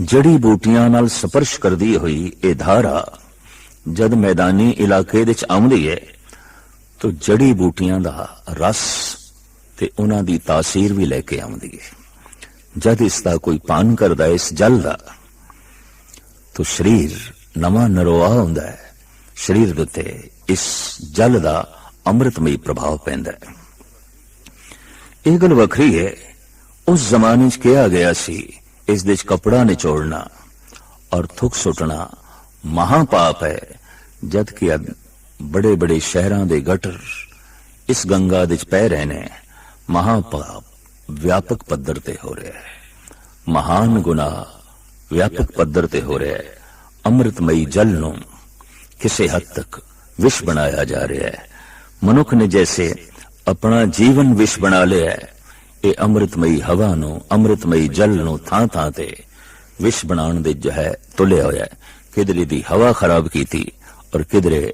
ਜੜੀ ਬੂਟੀਆਂ ਨਾਲ ਸਪਰਸ਼ ਕਰਦੀ ਹੋਈ ਇਹ ਧਾਰਾ ਜਦ ਮੈਦਾਨੀ ਇਲਾਕੇ ਦੇ ਵਿੱਚ ਆਉਂਦੀ ਹੈ ਤੋ ਜੜੀ ਬੂਟੀਆਂ ਦਾ ਰਸ ਤੇ ਉਹਨਾਂ ਦੀ ਤਾਸੀਰ ਵੀ ਲੈ ਕੇ ਆਉਂਦੀ ਹੈ ਜਦ ਇਸ ਦਾ ਕੋਈ ਪਾਨ ਕਰਦਾ, ਇਸ ਜਲ ਦਾ ਤੋ ਸਰੀਰ ਨਵਾਂ ਨਰੋਆ ਹੁੰਦਾ ਹੈ। ਸਰੀਰ ਦੇ ਉੱਤੇ ਇਸ ਜਲ ਦਾ ਅੰਮ੍ਰਿਤਮਈ ਪ੍ਰਭਾਵ ਪੈਂਦਾ ਹੈ। ਇਹ ਗੱਲ ਵੱਖਰੀ ਹੈ। ਉਸ ਜ਼ਮਾਨੇ 'ਚ ਕਿਹਾ ਗਿਆ ਸੀ, ਇਸ ਦੇ 'ਚ ਕਪੜਾ ਨਿਚੋੜਨਾ ਔਰ ਥੁੱਕ ਸੁੱਟਣਾ ਮਹਾ ਪਾਪ ਹੈ, ਜਦ ਕਿ ਅੱਜ ਬੜੇ ਬੜੇ ਸ਼ਹਿਰਾਂ ਦੇ ਗਟਰ ਇਸ ਗੰਗਾ ਦੇ 'ਚ ਪੈ ਰਹੇ ਨੇ। ਮਹਾ ਪਾਪ ਵਿਆਪਕ ਪੱਧਰ ਤੇ ਹੋ ਰਿਹਾ ਹੈ। ਮਹਾਨ ਗੁਨਾਹ ਵਿਆਪਕ ਪੱਧਰ ਤੇ ਹੋ ਰਿਹਾ ਹੈ। ਅੰਮ੍ਰਿਤਮਈ ਜਲ ਨੂੰ ਕਿਸੇ ਹੱਦ ਤੱਕ ਵਿਸ਼ ਬਣਾਇਆ ਜਾ ਰਿਹਾ ਹੈ। ਮਨੁੱਖ ਨੇ ਜੈਸੇ ਆਪਣਾ ਜੀਵਨ ਵਿਸ਼ ਬਣਾ ਲਿਆ ਹੈ, ਇਹ ਅੰਮ੍ਰਿਤਮਈ ਹਵਾ ਨੂੰ, ਅੰਮ੍ਰਿਤਮਈ ਜਲ ਨੂੰ ਥਾਂ ਥਾਂ ਤੇ ਵਿਸ਼ ਬਣਾਉਣ ਦੇ ਜੋ ਹੈ, ਤੁਲਿਆ ਹੋਇਆ ਹੈ। ਕਿਧਰੇ ਦੀ ਹਵਾ ਖਰਾਬ ਕੀਤੀ ਔਰ ਕਿਧਰੇ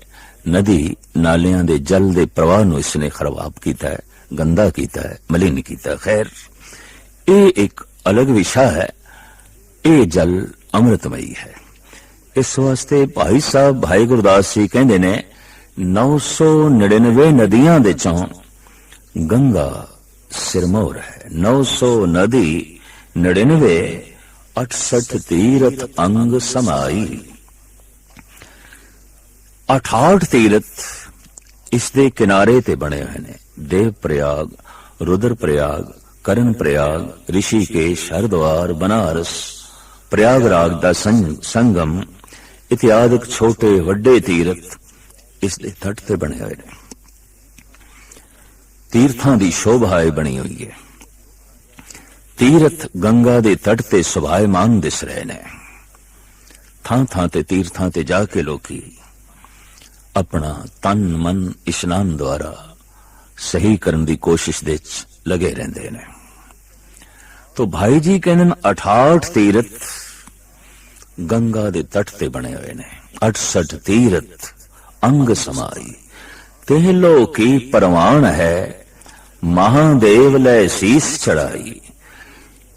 ਨਦੀ ਨਾਲਿਆਂ ਦੇ ਜਲ ਦੇ ਪ੍ਰਵਾਹ ਨੂੰ ਇਸ ਨੇ ਖਰਾਬ ਕੀਤਾ ਹੈ, ਗੰਦਾ ਕੀਤਾ ਹੈ, ਮਲਿਨ ਕੀਤਾ ਖੈਰ, ਇਹ ਇੱਕ ਅਲੱਗ ਵਿਸ਼ਾ ਹੈ। ਇਹ ਜਲ ਅੰਮ੍ਰਿਤਮਈ ਹੈ। ਇਸ ਵਾਸਤੇ ਭਾਈ ਸਾਹਿਬ, ਭਾਈ ਗੁਰਦਾਸ ਜੀ ਕਹਿੰਦੇ ਨੇ 999 ਨਦੀਆਂ ਦੇ ਚੋਂ ਗੰਗਾ ਸਿਰਮੌਰ ਹੈ। 900 ਨਦੀ 99 68 ਤੀਰਥ ਅੰਗ ਸਮਾਈ। 68 ਤੀਰਥ ਇਸ ਦੇ ਕਿਨਾਰੇ ਤੇ ਬਣੇ ਹੋਏ ਨੇ। ਦੇਵ ਪ੍ਰਯਾਗ ਰੁਦਰ ਪ੍ਰਯਾਗ ਕਰਨ ਪ੍ਰਯਾਗ ਰਿਸ਼ੀਕੇਸ਼, ਹਰਿਦੁਆਰ, ਬਨਾਰਸ ਪ੍ਰਯਾਗਰਾਜ ਦਾ ਸੰਗ- ਸੰਗਮ ਇਤਿਆਦਿਕ ਛੋਟੇ ਵੱਡੇ ਤੀਰਥ ਇਸ ਦੇ ਤੱਟ ਤੇ ਬਣੇ ਹੋਏ ਨੇ। ਤੀਰਥਾਂ ਦੀ ਸ਼ੋਭਾ ਇਹ ਬਣੀ ਹੋਈ ਹੈ। ਤੀਰਥ ਗੰਗਾ ਦੇ ਤੱਟ ਤੇ ਸੁਭਾਇਮਾਨ ਦਿਸ ਰਹੇ ਨੇ। ਥਾਂ ਥਾਂ ਤੇ ਤੀਰਥਾਂ ਤੇ ਜਾ ਕੇ ਲੋਕੀ ਆਪਣਾ ਤਨ ਮਨ ਇਸ਼ਨਾਨ ਦੁਆਰਾ ਸਹੀ ਕਰਨ ਦੀ ਕੋਸ਼ਿਸ਼ ਦੇ ਵਿੱਚ ਲਗੇ ਰਹਿੰਦੇ ਨੇ। ਤੋ ਭਾਈ ਜੀ ਕਹਿੰਦੇ ਨੇ 68 ਤੀਰਥ ਗੰਗਾ ਦੇ ਤੱਟ ਤੇ ਬਣੇ ਹੋਏ ਨੇ। 68 ਤੀਰਥ, ਅੰਗ ਸਮਾਈ। ਤੇ ਲੋਕੀ ਪਰਵਾਨ ਹੈ, ਮਹਾਦੇਵ ਲੈ ਸੀਸ ਚੜਾਈ।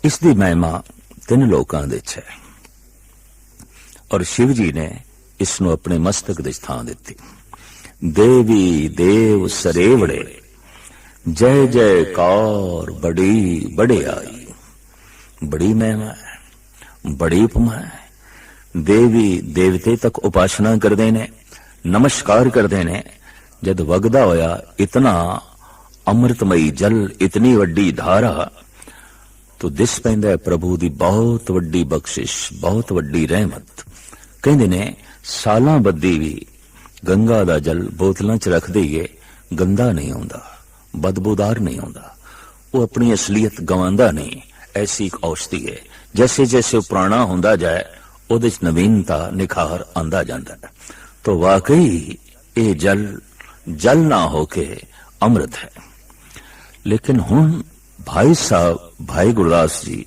ਇਸ ਦੀ ਮਹਿਮਾ ਤਿੰਨ ਲੋਕਾਂ ਦੇ ਚ ਹੈ। ਔਰ ਸ਼ਿਵ ਜੀ ਨੇ ਇਸ ਨੂੰ ਆਪਣੇ ਮਸਤਕ ਦੇ ਸਥਾਨ ਦਿੱਤੀ। ਦੇਵੀ, ਦੇਵ ਸਰੇਵੜੇ, ਜੈ ਜੈ ਕੌਰ ਬੜੀ, ਬੜਿਆਈ। ਬੜੀ ਮਹਿਮਾ ਹੈ, ਬੜੀ ਉਪਮਾ ਹੈ। ਦੇਵੀ ਦੇਵਤੇ ਤੱਕ ਉਪਾਸਨਾ ਕਰਦੇ ਨੇ, ਨਮਸਕਾਰ ਕਰਦੇ ਨੇ, ਜਦ ਵਗਦਾ ਹੋਇਆ ਇਤਨਾ ਅੰਮ੍ਰਿਤਮਈ ਜਲ ਇਤਨੀ ਵੱਡੀ ਧਾਰਾ, ਤੋ ਦਿਸ ਪੈਂਦਾ ਹੈ ਪ੍ਰਭੂ ਦੀ ਬਹੁਤ ਵੱਡੀ ਬਖਸ਼ਿਸ਼, ਬਹੁਤ ਵੱਡੀ ਰਹਿਮਤ। ਕਹਿੰਦੇ ਨੇ, ਸਾਲਾਂ ਬੱਦੀ ਵੀ ਗੰਗਾ ਦਾ ਜਲ ਬੋਤਲਾਂ 'ਚ ਰੱਖ ਦਈਏ, ਗੰਦਾ ਨਹੀਂ ਆਉਂਦਾ, ਬਦਬੂਦਾਰ ਨਹੀਂ ਆਉਂਦਾ। ਉਹ ਆਪਣੀ ਅਸਲੀਅਤ ਗਵਾਉਂਦਾ ਨਹੀਂ, ਐਸੀ ਇੱਕ ਔਸ਼ਧੀ ਹੈ ਜੈਸੇ ਜੈਸੇ ਉਹ ਪੁਰਾਣਾ ਹੁੰਦਾ ਜਾਏ ਉਹਦੇ 'ਚ ਨਵੀਨਤਾ, ਨਿਖਾਰ ਆਂਦਾ ਜਾਂਦਾ ਹੈ। ਤੋ ਵਾਕਈ ਇਹ ਜਲ ਜਲ ਨਾ ਹੋ ਕੇ ਅੰਮ੍ਰਿਤ ਹੈ। ਲੇਕਿਨ ਹੁਣ ਭਾਈ ਸਾਹਿਬ, ਭਾਈ ਗੁਰਦਾਸ ਜੀ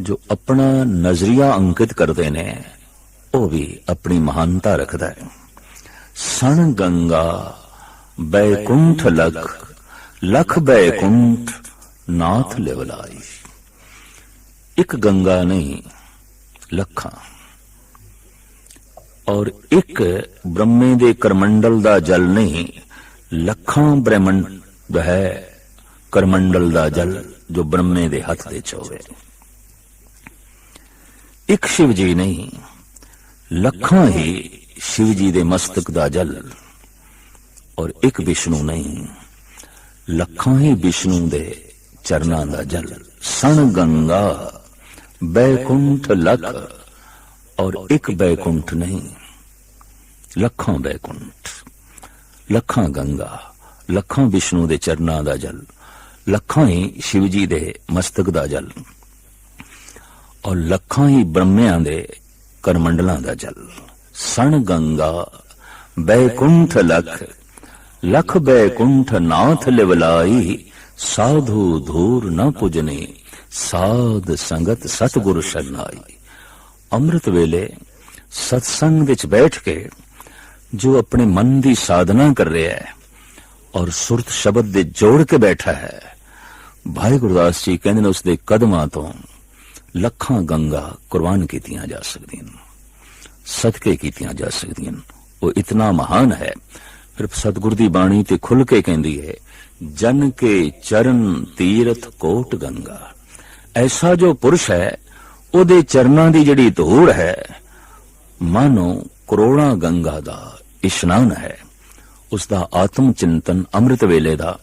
ਜੋ ਆਪਣਾ ਨਜ਼ਰੀਆ ਅੰਕਿਤ ਕਰਦੇ ਨੇ, ਉਹ ਵੀ ਆਪਣੀ ਮਹਾਨਤਾ ਰੱਖਦਾ ਹੈ। ਸਣ ਗੰਗਾ ਬੈਕੁੰਠ ਲਖ ਲਖ ਬੈਕੁੰਠ ਨਾਥ ਲਿਵਲਾਈ। ਇੱਕ ਗੰਗਾ ਨਹੀਂ ਲੱਖਾਂ। ਔਰ ਇੱਕ ਬ੍ਰਹਮੇ ਦੇ ਕਰਮੰਡਲ ਦਾ ਜਲ ਨਹੀਂ, ਲੱਖਾਂ ਬ੍ਰਹਮੰਡ ਹੈ ਕਰਮੰਡਲ ਦਾ ਜਲ ਜੋ ਬ੍ਰਹਮੇ ਦੇ ਹੱਥ ਦੇ ਚ ਹੋਵੇ। ਇੱਕ ਸ਼ਿਵ ਜੀ ਨਹੀਂ, ਲੱਖਾਂ ਹੀ ਸ਼ਿਵ ਜੀ ਦੇ ਮਸਤਕ ਦਾ ਜਲ। ਔਰ ਇੱਕ ਵਿਸ਼ਨੂੰ ਨਹੀਂ, ਲੱਖਾਂ ਹੀ ਵਿਸ਼ਨੂੰ ਦੇ ਚਰਨਾਂ ਦਾ ਜਲ। ਸਣ ਗੰਗਾ ਬੈਕੁੰਠ ਲਖ ਔਰ ਇੱਕ ਬੈਕੁੰਠ ਨਹੀਂ ਲੱਖਾਂ ਬੈਕੁੰਠ ਲੱਖਾਂ ਗੰਗਾ ਲੱਖਾਂ ਵਿਸ਼ਨੂੰ ਦੇ ਚਰਨਾਂ ਦਾ ਜਲ ਲੱਖਾਂ ਹੀ ਸ਼ਿਵ ਜੀ ਦੇ ਮਸਤਕ ਦਾ ਜਲ ਔਰ ਲੱਖਾਂ ਹੀ ਬ੍ਰਹਮਿਆਂ ਦੇ ਕਰਮੰਡਲਾਂ ਦਾ ਜਲ ਸਣ ਗੰਗਾ ਬੈਕੁੰਠ ਲਖ ਲਖ ਬੈਕੁੰਠ ਨਾਥ ਲਿਵਲਾਈ ਸਾਧੂ ਧੂਰ ਨ ਪੁਜਨੇ ਸਾਧ ਸੰਗਤ ਸਤਿਗੁਰ ਸ਼ਰਨਾਈ। ਅੰਮ੍ਰਿਤ ਵੇਲੇ ਸਤਸੰਗ ਵਿੱਚ ਬੈਠ ਕੇ ਜੋ ਆਪਣੇ ਮਨ ਦੀ ਸਾਧਨਾ ਕਰ ਰਿਹਾ ਹੈ ਔਰ ਸੁਰਤ ਸ਼ਬਦ ਦੇ ਜੋੜ ਕੇ ਬੈਠਾ ਹੈ ਭਾਈ ਗੁਰਦਾਸ ਜੀ ਕਹਿੰਦੇ ਨੇ ਉਸ ਦੇ ਕਦਮਾਂ ਤੋਂ ਲੱਖਾਂ ਗੰਗਾ ਕੁਰਬਾਨ ਕੀਤੀਆਂ ਜਾ ਸਕਦੀਆਂ ਸਦਕੇ ਕੀਤੀਆਂ ਜਾ ਸਕਦੀਆਂ ਉਹ ਇਤਨਾ ਮਹਾਨ ਹੈ ਫਿਰ ਸਤਿਗੁਰ ਦੀ ਬਾਣੀ ਤੇ ਖੁੱਲ ਕੇ ਕਹਿੰਦੀ ਹੈ, ਜਨ ਕੇ ਚਰਨ ਤੀਰਥ ਕੋਟ ਗੰਗਾ। ਐਸਾ ਜੋ ਪੁਰਸ਼ ਹੈ, ਉਹਦੇ ਚਰਨਾਂ ਦੀ ਜਿਹੜੀ ਧੂੜ ਹੈ, ਮਾਨੋ ਕਰੋੜਾਂ ਗੰਗਾ ਦਾ ਇਸ਼ਨਾਨ ਹੈ। ਉਸ ਦਾ ਆਤਮ ਚਿੰਤਨ ਅੰਮ੍ਰਿਤ ਵੇਲੇ ਦਾ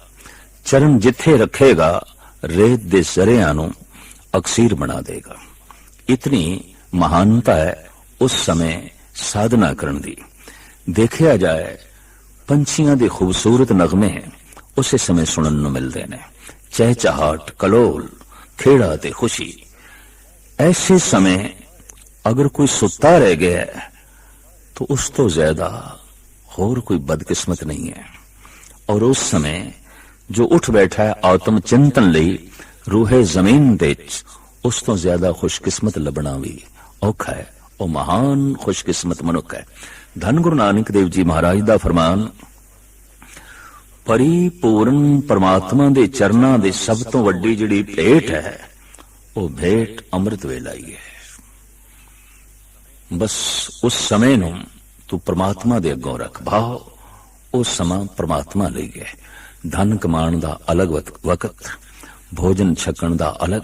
ਚਰਨ ਜਿੱਥੇ ਰੱਖੇਗਾ, ਰੇਤ ਦੇ ਜ਼ਰਿਆਂ ਨੂੰ ਅਕਸੀਰ ਬਣਾ ਦੇਗਾ। ਇਤਨੀ ਮਹਾਨਤਾ ਹੈ ਉਸ ਸਮੇਂ ਸਾਧਨਾ ਕਰਨ ਦੀ। ਦੇਖਿਆ ਜਾਏ, ਪੰਛੀਆਂ ਦੇ ਖੂਬਸੂਰਤ ਨਗਮੇ ਉਸੇ ਸਮੇਂ ਸੁਣਨ ਨੂੰ ਮਿਲਦੇ ਨੇ। ਚਹਿਚਹਾਟ, ਕਲੋਲ ਖੇੜਾ ਤੇ ਖੁਸ਼ੀ। ਐਸੇ ਸਮੇਂ ਅਗਰ ਕੋਈ ਸੁੱਤਾ ਰਹਿ ਗਿਆ ਹੈ, ਤਾਂ ਉਸ ਤੋਂ ਜ਼ਿਆਦਾ ਹੋਰ ਕੋਈ ਬਦਕਿਸਮਤ ਨਹੀਂ ਹੈ। ਔਰ ਉਸ ਸਮੇਂ ਜੋ ਉੱਠ ਬੈਠਾ ਹੈ ਆਤਮ ਚਿੰਤਨ ਲਈ ਰੂਹੇ ਜ਼ਮੀਨ ਦੇ ਵਿੱਚ ਉਸ ਤੋਂ ਜ਼ਿਆਦਾ ਖੁਸ਼ਕਿਸਮਤ ਲੱਭਣਾ ਵੀ ਔਖਾ ਹੈ। ਉਹ ਮਹਾਨ ਖੁਸ਼ਕਿਸਮਤ ਮਨੁੱਖ ਹੈ। ਧੰਨ ਗੁਰੂ ਨਾਨਕ ਦੇਵ ਜੀ ਮਹਾਰਾਜ ਦਾ ਫਰਮਾਨ ਪਰਿਪੂਰਨ ਪਰਮਾਤਮਾ ਦੇ ਚਰਨਾਂ ਦੇ ਸਭ ਤੋਂ ਵੱਡੀ ਜਿਹੜੀ ਭੇਟ ਹੈ, ਉਹ ਭੇਟ ਅੰਮ੍ਰਿਤ ਵੇਲਾ ਹੀ ਹੈ। ਬਸ ਉਸ ਸਮੇਂ ਨੂੰ ਤੂੰ ਪਰਮਾਤਮਾ ਦੇ ਅੱਗੋਂ ਰੱਖ ਭਾਵ ਉਹ ਸਮਾਂ ਪ੍ਰਮਾਤਮਾ ਲਈ ਹੈ। ਧਨ ਕਮਾਉਣ ਦਾ ਅਲੱਗ ਵਕਤ, ਭੋਜਨ ਛਕਣ ਦਾ ਅਲੱਗ,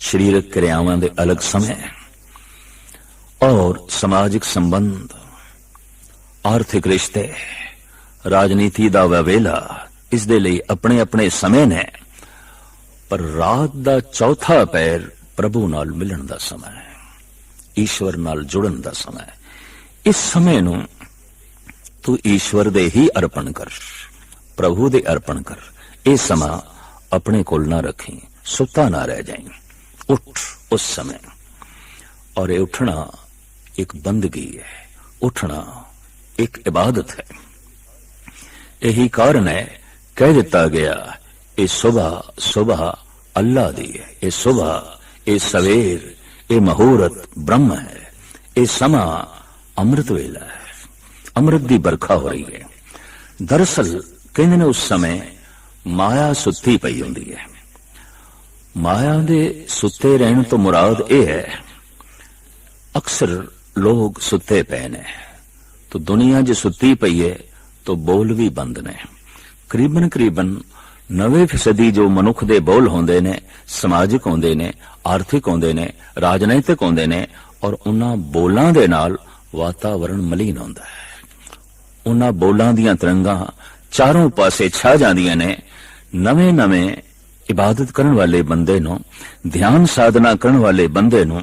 ਸਰੀਰਕ ਕਿਰਿਆਵਾਂ ਦੇ ਅਲੱਗ ਸਮੇਂ, ਔਰ ਸਮਾਜਿਕ ਸੰਬੰਧ, ਆਰਥਿਕ ਰਿਸ਼ਤੇ ਰਾਜਨੀਤੀ ਦਾ ਵਾ ਵੇਲਾ ਇਸ ਦੇ ਲਈ ਆਪਣੇ ਆਪਣੇ ਸਮੇਂ ਨੇ, ਪਰ ਰਾਤ ਦਾ ਚੌਥਾ ਪੈਰ ਪ੍ਰਭੂ ਨਾਲ ਮਿਲਣ ਦਾ ਸਮਾਂ ਹੈ, ਈਸ਼ਵਰ ਨਾਲ ਜੁੜਨ ਦਾ ਸਮਾਂ ਹੈ। ਇਸ ਸਮੇਂ ਨੂੰ ਤੂੰ ਈਸ਼ਵਰ ਦੇ ਹੀ ਅਰਪਣ ਕਰ, ਪ੍ਰਭੂ ਦੇ ਅਰਪਣ ਕਰ। ਇਹ ਸਮਾਂ ਆਪਣੇ ਕੋਲ ਨਾ ਰੱਖੀ, ਸੁੱਤਾ ਨਾ ਰਹਿ ਜਾਈਂ। ਉੱਠ ਉਸ ਸਮੇਂ। ਔਰ ਇਹ ਉੱਠਣਾ ਇੱਕ ਬੰਦਗੀ ਹੈ, ਉੱਠਣਾ ਇੱਕ ਇਬਾਦਤ ਹੈ। ਇਹੀ ਕਾਰਨ ਹੈ। ਕਹਿ ਦਿੱਤਾ ਗਿਆ, ਇਹ ਸਵੇਰ ਸਵੇਰ ਅੱਲਾ ਦੀ ਹੈ। ਇਹ ਸਵੇਰ ਇਹ ਸਵੇਰ, ਇਹ ਮਹੂਰਤ ਬ੍ਰਹਮ ਹੈ। ਇਹ ਸਮਾਂ ਅੰਮ੍ਰਿਤ ਵੇਲਾ ਹੈ। ਅੰਮ੍ਰਿਤ ਦੀ ਵਰਖਾ ਹੋ ਰਹੀ ਹੈ। ਦਰਸਲ ਕਹਿੰਦੇ ਨੇ ਉਸ ਸਮੇਂ ਮਾਇਆ ਸੁੱਤੀ ਪਈ ਹੁੰਦੀ ਹੈ। ਮਾਇਆ ਦੇ ਸੁੱਤੇ ਰਹਿਣ ਤੋਂ ਮੁਰਾਦ ਇਹ ਹੈ, ਅਕਸਰ ਲੋਕ ਸੁੱਤੇ ਪਏ ਨੇ। ਤਾਂ ਦੁਨੀਆ ਜੇ ਸੁੱਤੀ ਪਈ ਹੈ तो ਬੋਲ ਵੀ ਬੰਦ ਨੇ। ਕਰੀਬਨ ਕਰੀਬਨ 90% ਜੋ ਮਨੁੱਖ ਦੇ ਬੋਲ ਹੁੰਦੇ ਨੇ, ਸਮਾਜਿਕ ਹੁੰਦੇ ਨੇ, ਆਰਥਿਕ ਹੁੰਦੇ ਨੇ, ਰਾਜਨੀਤਿਕ ਹੁੰਦੇ ਨੇ ਔਰ ਉਹਨਾਂ ਬੋਲਾਂ ਦੇ ਨਾਲ ਵਾਤਾਵਰਣ ਮਲੀਨ ਹੁੰਦਾ ਹੈ। ਉਹਨਾਂ ਬੋਲਾਂ ਦੀਆਂ ਤਰੰਗਾਂ ਚਾਰੋਂ ਪਾਸੇ ਛਾ ਜਾਂਦੀਆਂ ਨੇ। ਨਵੇਂ-ਨਵੇਂ ਇਬਾਦਤ ਕਰਨ ਵਾਲੇ ਬੰਦੇ ਨੂੰ, ਧਿਆਨ ਸਾਧਨਾ ਕਰਨ ਵਾਲੇ ਬੰਦੇ ਨੂੰ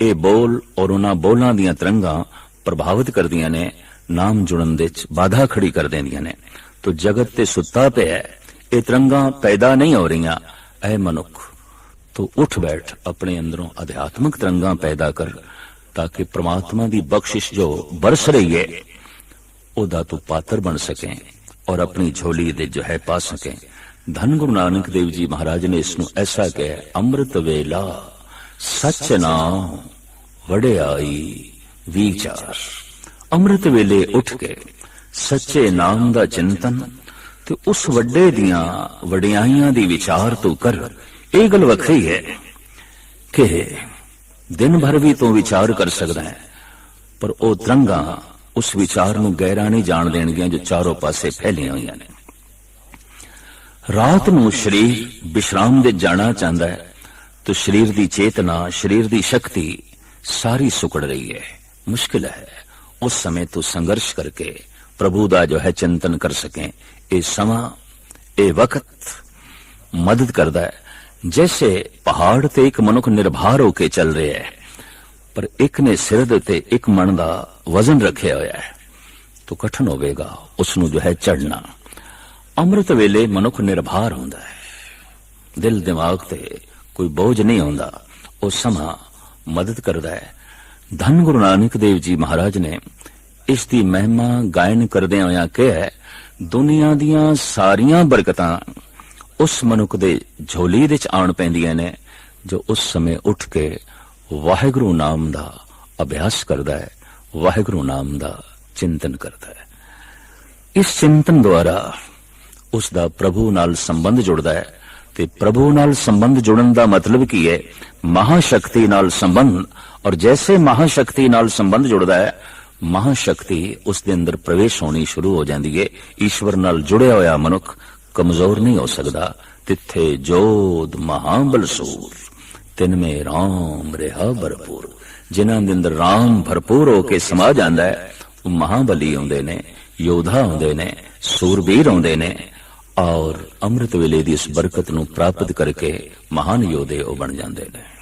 ਇਹ ਬੋਲ ਔਰ ਉਹਨਾਂ ਬੋਲਾਂ ਦੀਆਂ ਤਰੰਗਾਂ ਪ੍ਰਭਾਵਿਤ ਕਰਦੀਆਂ ਨੇ। ਨਾਮ ਜੁੜਨ ਦੇ ਵਿੱਚ ਬਾਧਾ ਖੜੀ ਕਰ ਦਿੰਦੀਆਂ ਨੇ। ਤੋ ਜਗਤ ਤੇ ਸੁੱਤਾ ਪਿਆ ਇਹ ਤਰੰਗਾਂ ਪੈਦਾ ਨਹੀਂ ਹੋ ਰਹੀਆਂ, ਐ ਮਨੁੱਖ। ਤੋ ਉੱਠ ਬੈਠ, ਆਪਣੇ ਅੰਦਰੋਂ ਅਧਿਆਤਮਿਕ ਤਰੰਗਾਂ ਪੈਦਾ ਕਰ, ਤਾਂ ਕਿ ਪ੍ਰਮਾਤਮਾ ਦੀ ਬਖਸ਼ਿਸ਼ ਜੋ ਬਰਸ ਰਹੀ ਹੈ, ਉਹਦਾ ਤੂੰ ਪਾਤਰ ਬਣ ਸਕੇ ਔਰ ਆਪਣੀ ਝੋਲੀ ਦੇ ਜੋ ਹੈ ਪਾ ਸਕੇ। ਧੰਨ ਗੁਰੂ ਨਾਨਕ ਦੇਵ ਜੀ ਮਹਾਰਾਜ ਨੇ ਇਸ ਨੂੰ ਐਸਾ ਕਿਹਾ, ਅੰਮ੍ਰਿਤ ਵੇਲਾ, ਸੱਚ ਨਾਮ, ਵਡਿਆਈ, ਵਿਚਾਰ। ਅੰਮ੍ਰਿਤ ਵੇਲੇ ਉੱਠ ਕੇ ਸੱਚੇ ਨਾਮ ਦਾ ਚਿੰਤਨ ਤੇ ਉਸ ਵੱਡੇ ਦੀਆਂ ਵਡਿਆਈਆਂ ਦੀ ਵਿਚਾਰ ਤੋਂ ਕਰ ਇਹ ਗੱਲ ਵੱਖਰੀ ਹੈ ਕਿ ਦਿਨ ਭਰ ਵੀ ਤੂੰ ਵਿਚਾਰ ਕਰ ਸਕਦਾ ਹੈ, ਪਰ ਉਹ ਤਰੰਗਾਂ ਉਸ ਵਿਚਾਰ ਨੂੰ ਗਹਿਰਾ ਨਹੀਂ ਜਾਣ ਦੇਣਗੀਆਂ ਜੋ ਚਾਰੋਂ ਪਾਸੇ ਫੈਲੀਆਂ ਹੋਈਆਂ ਨੇ। ਰਾਤ ਨੂੰ ਸਰੀਰ ਵਿਸ਼ਰਾਮ ਦੇ ਜਾਣਾ ਚਾਹੁੰਦਾ ਹੈ, ਤਾਂ ਸਰੀਰ ਦੀ ਚੇਤਨਾ, ਸਰੀਰ ਦੀ ਸ਼ਕਤੀ ਸਾਰੀ ਸੁਕੜ ਰਹੀ ਹੈ। ਮੁਸ਼ਕਿਲ ਹੈ। ਉਸ ਸਮੇਂ ਤੋਂ ਸੰਘਰਸ਼ ਕਰਕੇ ਪ੍ਰਭੂ ਦਾ ਜੋ ਹੈ ਚਿੰਤਨ ਕਰ ਸਕੇ ਇਹ ਸਮਾਂ ਇਹ ਵਕਤ ਮਦਦ ਕਰਦਾ ਹੈ ਜੈਸੇ ਪਹਾੜ ਤੇ ਇੱਕ ਮਨੁੱਖ ਨਿਰਭਰ ਹੋ ਕੇ ਚੱਲ ਰਿਹਾ ਹੈ ਪਰ ਇੱਕ ਨੇ ਸਿਰ ਦੇ ਉੱਤੇ ਇੱਕ ਮਣ ਦਾ ਵਜ਼ਨ ਰੱਖਿਆ ਹੋਇਆ ਹੈ ਤੋ ਕਠਨ ਹੋਵੇਗਾ ਉਸ ਨੂੰ ਜੋ ਹੈ ਚੜਨਾ ਅੰਮ੍ਰਿਤ ਵੇਲੇ ਮਨੁੱਖ ਨਿਰਭਾਰ ਹੁੰਦਾ ਹੈ ਦਿਲ ਦਿਮਾਗ ਤੇ ਕੋਈ ਬੋਝ ਨਹੀਂ ਹੁੰਦਾ ਉਹ ਸਮਾਂ ਮਦਦ ਕਰਦਾ ਹੈ ਧੰਨ ਗੁਰੂ ਨਾਨਕ ਦੇਵ ਜੀ ਮਹਾਰਾਜ ਨੇ ਇਸ ਦੀ ਮਹਿਮਾ ਗਾਇਨ ਕਰਦਿਆਂ ਹੋਇਆਂ ਕਿਹਾ ਹੈ, ਦੁਨੀਆ ਦੀਆਂ ਸਾਰੀਆਂ ਬਰਕਤਾਂ ਉਸ ਮਨੁੱਖ ਦੇ ਝੋਲੀ ਦੇ ਵਿੱਚ ਆਉਣ ਪੈਂਦੀਆਂ ਨੇ ਜੋ ਉਸ ਸਮੇਂ ਉੱਠ ਕੇ ਵਾਹਿਗੁਰੂ ਨਾਮ ਦਾ ਅਭਿਆਸ ਕਰਦਾ ਹੈ ਵਾਹਿਗੁਰੂ ਨਾਮ ਦਾ ਚਿੰਤਨ ਕਰਦਾ ਹੈ। ਇਸ ਚਿੰਤਨ ਦੁਆਰਾ ਉਸ ਦਾ ਪ੍ਰਭੂ ਨਾਲ ਸੰਬੰਧ ਜੁੜਦਾ ਹੈ ਤੇ ਪ੍ਰਭੂ ਨਾਲ ਸੰਬੰਧ ਜੁੜਨ ਦਾ ਮਤਲਬ ਕੀ ਹੈ ਮਹਾ ਸ਼ਕਤੀ ਨਾਲ ਸੰਬੰਧ ਔਰ ਜੈਸੇ ਮਹਾਸ਼ਕਤੀ ਨਾਲ ਸੰਬੰਧ ਜੁੜਦਾ ਹੈ, ਮਹਾਸ਼ਕਤੀ ਉਸ ਦੇ ਅੰਦਰ ਪ੍ਰਵੇਸ਼ ਹੋਣੀ ਸ਼ੁਰੂ ਹੋ ਜਾਂਦੀ ਹੈ ਈਸ਼ਵਰ ਨਾਲ ਜੁੜਿਆ ਹੋਇਆ ਮਨੁੱਖ ਕਮਜ਼ੋਰ ਨਹੀਂ ਹੋ ਸਕਦਾ। ਤਿੱਥੇ ਜੋਦ ਮਹਾਬਲ ਸੂਰ ਤਿਨ ਮੇ ਰਾਮ ਰਿਹਾ ਭਰਪੂਰ। ਜਿਨ੍ਹਾਂ ਦੇ ਅੰਦਰ ਰਾਮ ਭਰਪੂਰ ਹੋ ਕੇ ਸਮਾ ਜਾਂਦਾ ਹੈ, ਉਹ ਮਹਾਬਲੀ ਹੁੰਦੇ ਨੇ, ਯੋਧਾ ਹੁੰਦੇ ਨੇ, ਸੂਰਬੀਰ ਹੁੰਦੇ ਨੇ ਔਰ ਅੰਮ੍ਰਿਤ ਵੇਲੇ ਦੀ ਇਸ ਬਰਕਤ ਨੂੰ ਪ੍ਰਾਪਤ ਕਰਕੇ ਮਹਾਨ ਯੋਧੇ ਉਹ ਬਣ ਜਾਂਦੇ ਨੇ।